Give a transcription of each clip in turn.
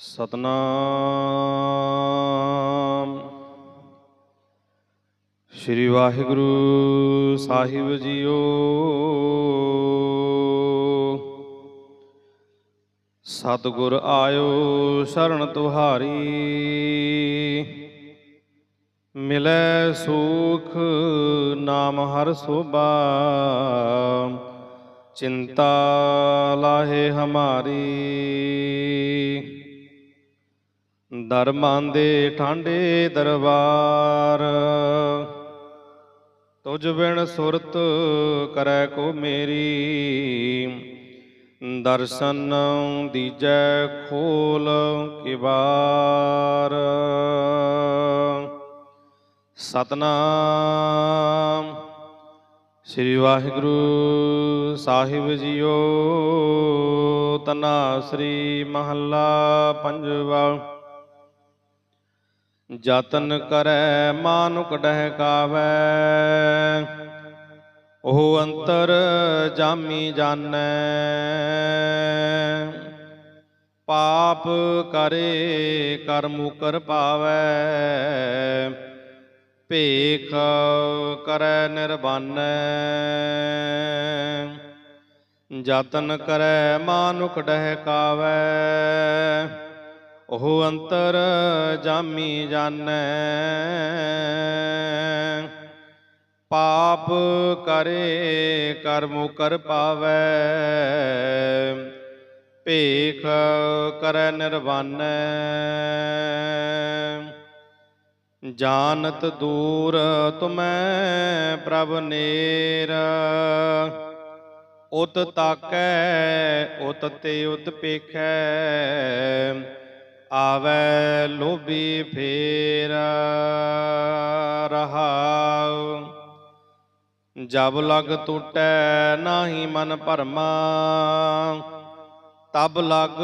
ਸਤਨਾਮ। ਸ੍ਰੀ ਵਾਹਿਗੁਰੂ ਸਾਹਿਬ ਜੀਓ। ਸਤਿਗੁਰ ਆਇਓ ਸ਼ਰਨ ਤੁਹਾਰੀ। ਮਿਲੈ ਸੁਖ ਨਾਮ ਹਰ ਸੋਭਾ। ਚਿੰਤਾ ਲਾਹੇ ਹਮਾਰੀ। ਦਰਮਾਂ ਦੇ ਠਾਂਡੇ ਦਰਬਾਰ। ਤੁਝ ਬਿਨ ਸੁਰਤ ਕਰੈ ਕੋ ਮੇਰੀ। ਦਰਸ਼ਨ ਦੀਜੈ ਖੋਲ ਕਿਵਾਰ ਸਤਨਾਮ। ਸ੍ਰੀ ਵਾਹਿਗੁਰੂ ਸਾਹਿਬ ਜੀਓ, ਤਨਾ ਸ੍ਰੀ ਮਹੱਲਾ ਪੰਜਵਾ। ਜਤਨ ਕਰੈ ਮਾਨੁਕ ਡਹਿ ਕਾਵੈ ਉਹ ਅੰਤਰ ਜਾਮੀ ਜਾਣੈ। ਪਾਪ ਕਰੇ ਕਰਮੁ ਕਰ ਪਾਵੈ। ਭੇਖ ਕਰੈ ਨਿਰਬਾਨੈ ਜਤਨ ਕਰੈ ਮਾਨੁਕ ਡਹਿ ਕਾਵੈ ਉਹ ਅੰਤਰ ਜਾਮੀ ਜਾਣੈ। ਪਾਪ ਕਰੇ, ਕਰਮੁ ਕਰ ਪਾਵੈ। ਭੇਖ ਕਰੈ ਨਿਰਵਾਨੈ ਜਾਣਤ ਦੂਰ ਤੁਮੈ ਪ੍ਰਭ ਨੇਰ। ਉਤ ਤਾਕੈ, ਉਤ ਤੇ ਉਤ ਪੇਖੈ। ਆਵੈ ਲੋਭੀ ਫੇਰ ਰਹਾਉ। ਜਬ ਲਗ ਟੁਟੈ ਨਾਹੀ ਮਨ ਭਰਮਾ, ਤਬ ਲਗ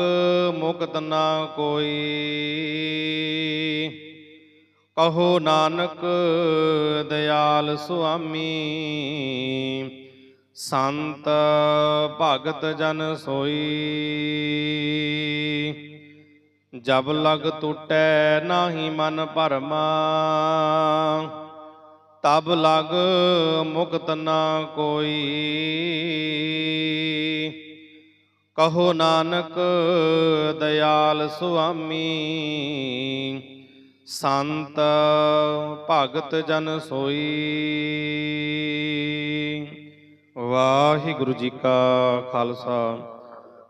ਮੁਕਤ ਨਾ ਕੋਈ। ਕਹੋ ਨਾਨਕ ਦਇਆਲ ਸੁਆਮੀ, ਸੰਤ ਭਗਤ ਜਨ ਸੋਈ। ਜਬ ਲਗ ਟੁਟੈ ਨਾਹੀ ਮਨ ਭਰਮਾ, ਤਬ ਲਗ ਮੁਕਤ ਨਾ ਕੋਈ। ਕਹੋ ਨਾਨਕ, ਦਇਆਲ ਸੁਆਮੀ, ਸੰਤ ਭਗਤ ਜਨ ਸੋਈ। ਵਾਹਿਗੁਰੂ ਜੀ ਕਾ ਖਾਲਸਾ।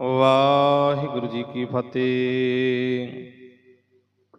ਵਾਹਿਗੁਰੂ ਜੀ ਕੀ ਫਤਿਹ।